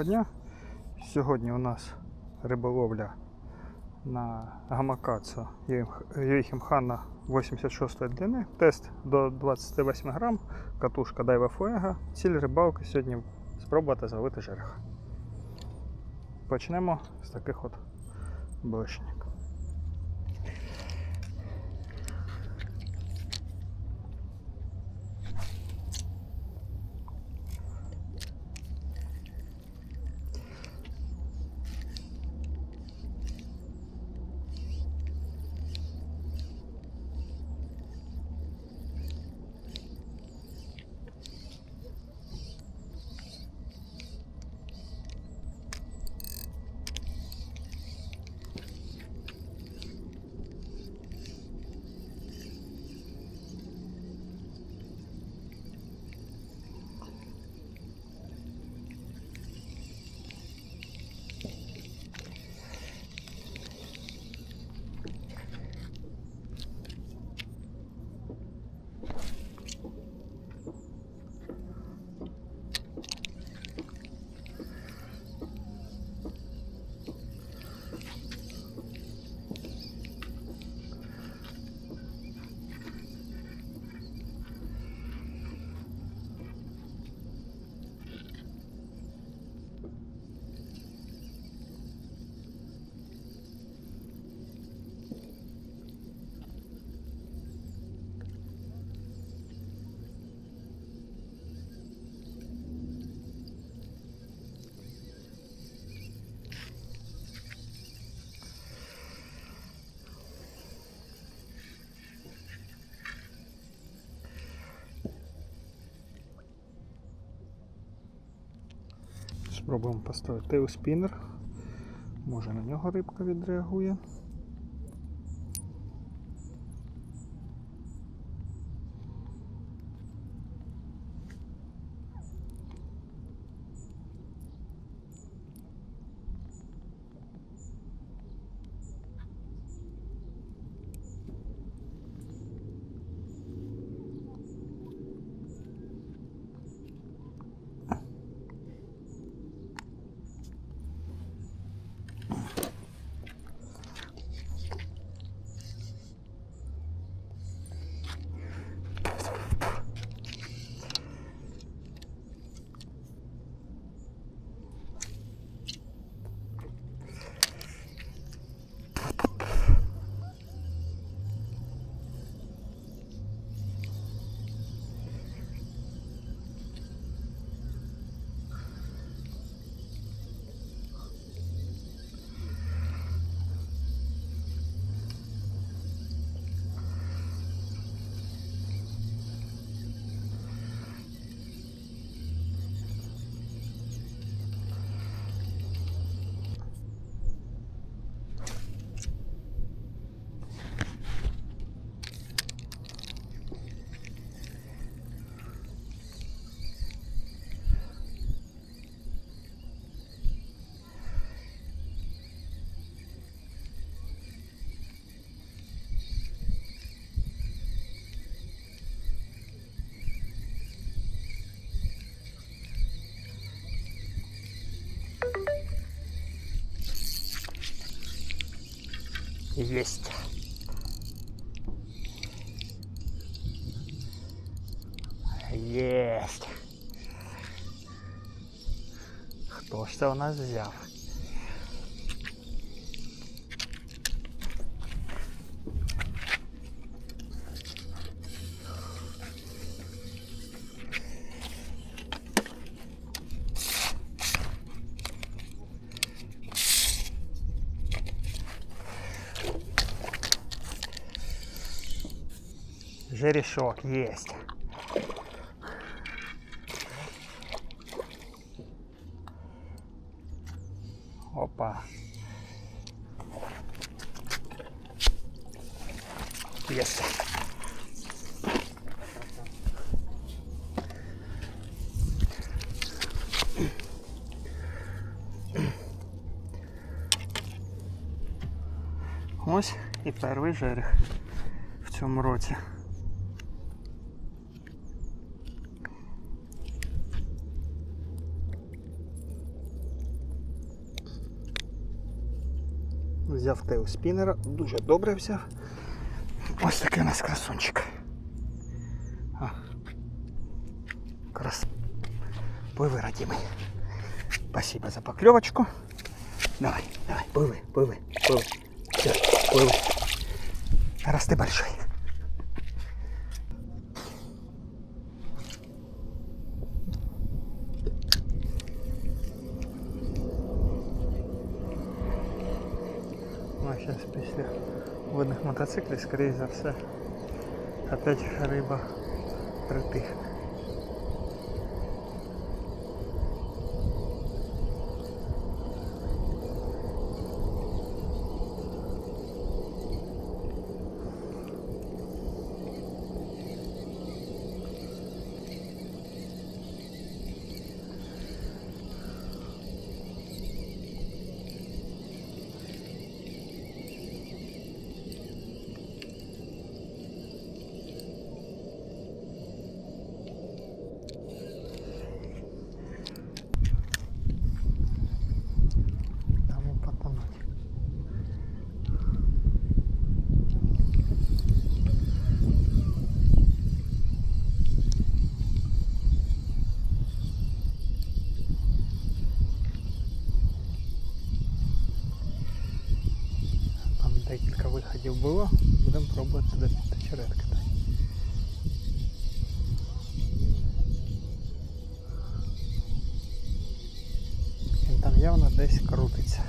Доброго дня. Сьогодні у нас риболовля на гамакацу Юхімхана 86 длини. Тест до 28 грам, катушка Дайва Фуега. Ціль рибалки сьогодні спробувати зловити жерех. Почнемо з таких от блишнік. Спробуємо поставити тейлспінер. Може на нього рибка відреагує. Есть. Есть. Хто ж це у нас взяв? Жерешок есть. Опа. Есть. Ось і перший жерех в цьому році. Взяв тейл спінера, дуже добре взяв. Ось такий у нас красунчик. А. Крас. Пливи, родимый. Спасибо за поклевочку. Давай, давай, пливи, пливи, пливи. Все, пливи. Раз ты большой. Сейчас після водних мотоциклів, скоріше за все, опять риба притихне. Там и потонуть. Там декілька виходів було. Будемо пробувати сюди піти чередки. Він там явно десь крутиться.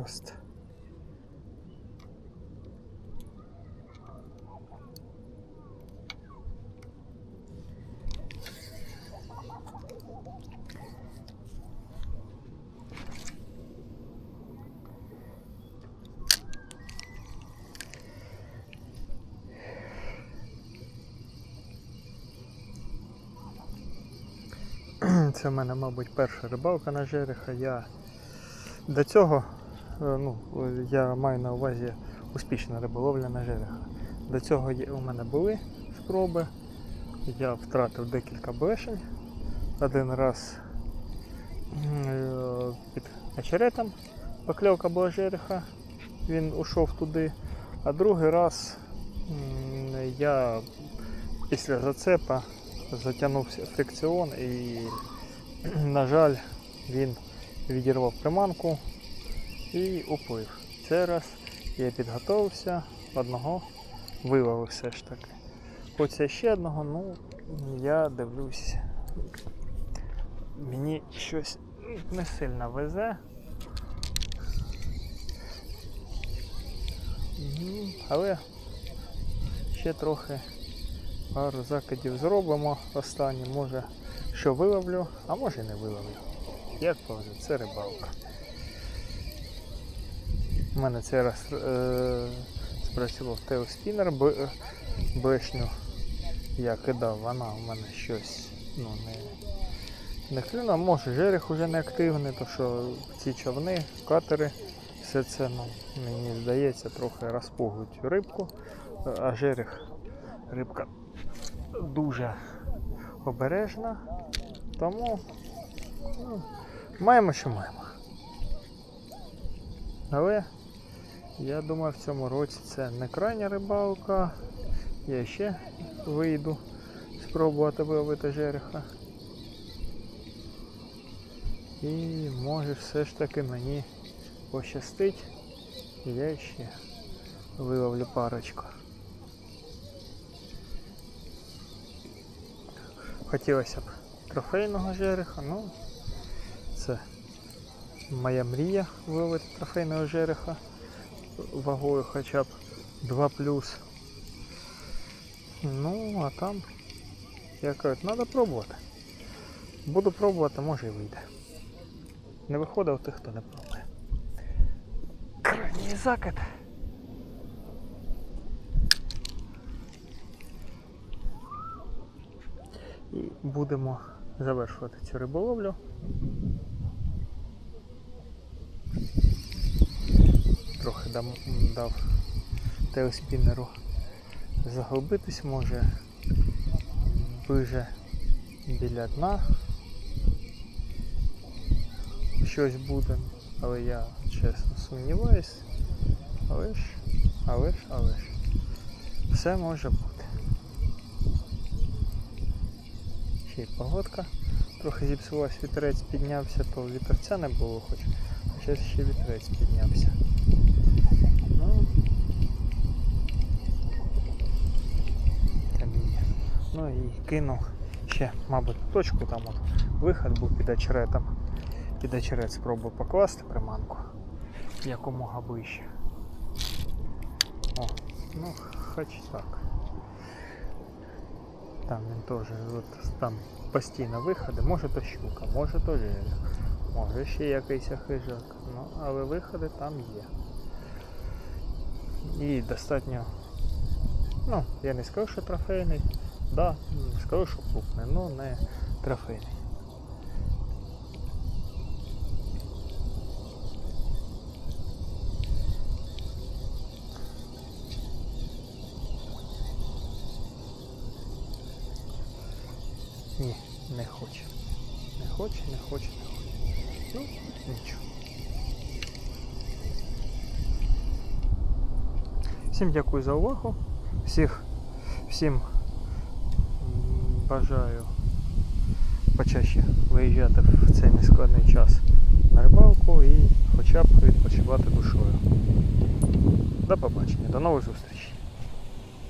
Перехльост. Це в мене, мабуть, перша рибалка на жереха. Я до цього, ну, я маю на увазі успішна риболовля на жереха. До цього у мене були спроби. Я втратив декілька бешень. Один раз е, під очеретом покльовка була жереха, він ушов туди. А другий раз я після зацепа затягнувся фрикціон і, на жаль, він відірвав приманку і уплив. Це раз я підготувався, одного виловив все ж таки. Оце ще одного, ну я дивлюсь, мені щось не сильно везе. Але ще трохи пару закидів зробимо. Останній може що виловлю, а може і не виловлю. Як повезе, це рибалка. У мене цей раз е, спрацював теоспінер, б, е, я кидав, вона у мене щось ну, не, не клюнула. Може жерех уже не активний, то що ці човни, катери, все це ну, мені здається трохи розпугують рибку, а жерех рибка дуже обережна. Тому ну, маємо, що маємо. Але я думаю, в цьому році це не крайня рибалка. Я ще вийду спробувати виловити жереха. І може все ж таки мені пощастить. Я ще виловлю парочку. Хотілося б трофейного жереха, ну це моя мрія виловити трофейного жереха вагою хоча б 2 плюс. Ну, а там, як кажуть, треба пробувати. Буду пробувати, може і вийде. Не виходить у тих, хто не пробує. Крайній закид. І будемо завершувати цю риболовлю. Трохи дам, дав телеспінеру заглибитись, може ближе біля дна щось буде, але я чесно сумніваюсь. Але ж, але ж, але ж, все може бути. Ще й погодка. Трохи зіпсувався, вітерець піднявся, то вітерця не було хоч. А зараз ще вітерець піднявся. Ну, там є. Ну кинув ще, мабуть, точку там от вихід був під очеретом. Під очерет спробую покласти приманку якомога ближче. О, ну хоч так. Там він теж от, там постійно виходи, може то щука, може то жерех, може ще якийсь хижак. Ну, але виходи там є. І достатньо, ну, я не скажу, що трофейний, да, скажу, що крупний, ну не трофейний. Ні, не хоче. Не хоче, не хоче, не хоче. Ну, нічого. Всім дякую за увагу. Всіх, всім бажаю почаще виїжджати в цей нескладний час на рибалку і хоча б відпочивати душою. До побачення, до нових зустрічей.